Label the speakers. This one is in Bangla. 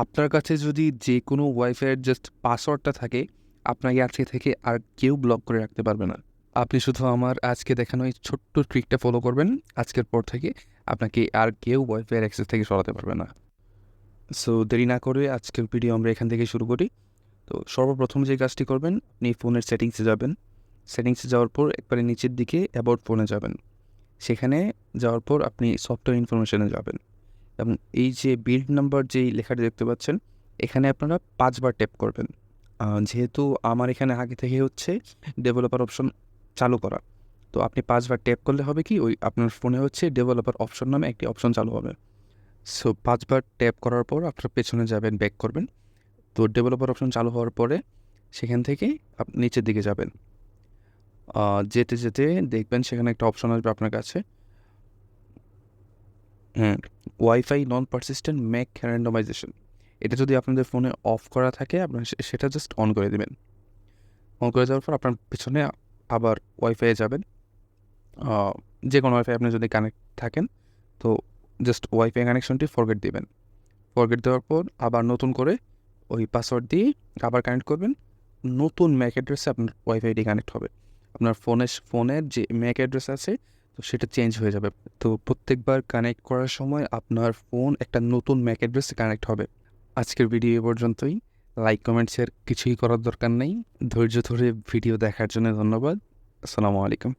Speaker 1: আপনার কাছে যদি যে কোনো ওয়াইফাইয়ের জাস্ট পাসওয়ার্ডটা থাকে, আপনাকে আজকে থেকে আর কেউ ব্লক করে রাখতে পারবে না। আপনি শুধু আমার আজকে দেখানো এই ছোট্ট ট্রিকটা ফলো করবেন, আজকের পর থেকে আপনাকে আর কেউ ওয়াইফাইয়ের অ্যাক্সেস থেকে সরাতে পারবে না। সো দেরি না করে আজকের ভিডিও আমরা এখান থেকে শুরু করি। তো, সর্বপ্রথম যে কাজটি করবেন, আপনি ফোনের সেটিংসে যাবেন। সেটিংসে যাওয়ার পর একবারে নিচের দিকে অ্যাবাউট ফোনে যাবেন। সেখানে যাওয়ার পর আপনি সফটওয়্যার ইনফরমেশনে যাবেন। এবং এই যে বিল্ড নাম্বার যেই লেখাটি দেখতে পাচ্ছেন, এখানে আপনারা পাঁচবার ট্যাপ করবেন। যেহেতু আমার এখানে আগে থেকে হচ্ছে ডেভেলপার অপশন চালু করা। তো আপনি পাঁচবার ট্যাপ করলে হবে কি, ওই আপনার ফোনে হচ্ছে ডেভেলপার অপশন নামে একটি অপশন চালু হবে। সো পাঁচবার ট্যাপ করার পর আপনার পেছনে যাবেন ব্যাক করবেন। তো ডেভেলপার অপশন চালু হওয়ার পরে সেখান থেকে আপনি নিচের দিকে যাবেন। যেতে যেতে দেখবেন সেখানে একটা অপশন আসবে আপনার কাছে। হুম wifi non persistent MAC randomization এটা যদি আপনাদের ফোনে অফ করা থাকে, আপনার সেটা জাস্ট অন করে দেবেন। অন করে যাওয়ার পর আপনার পিছনে আবার ওয়াইফাইয়ে যাবেন। যে কোনো ওয়াইফাই আপনি যদি কানেক্ট থাকেন, তো জাস্ট ওয়াইফাই কানেকশনটি ফরগেট দেবেন। ফরগেট দেওয়ার পর আবার নতুন করে ওই পাসওয়ার্ড দিয়ে আবার কানেক্ট করবেন। নতুন ম্যাক অ্যাড্রেসে আপনার ওয়াইফাইটি কানেক্ট হবে। আপনার ফোনের ফোনের যে ম্যাক অ্যাড্রেস আছে তো সেটা চেঞ্জ হয়ে যাবে। তো প্রত্যেকবার কানেক্ট করার সময় আপনার ফোন একটা নতুন ম্যাক অ্যাড্রেসে কানেক্ট হবে। আজকের ভিডিও এ পর্যন্তই। লাইক কমেন্ট শেয়ার কিছুই করার দরকার নেই। ধৈর্য ধরে ভিডিও দেখার জন্য ধন্যবাদ। আসসালামু আলাইকুম।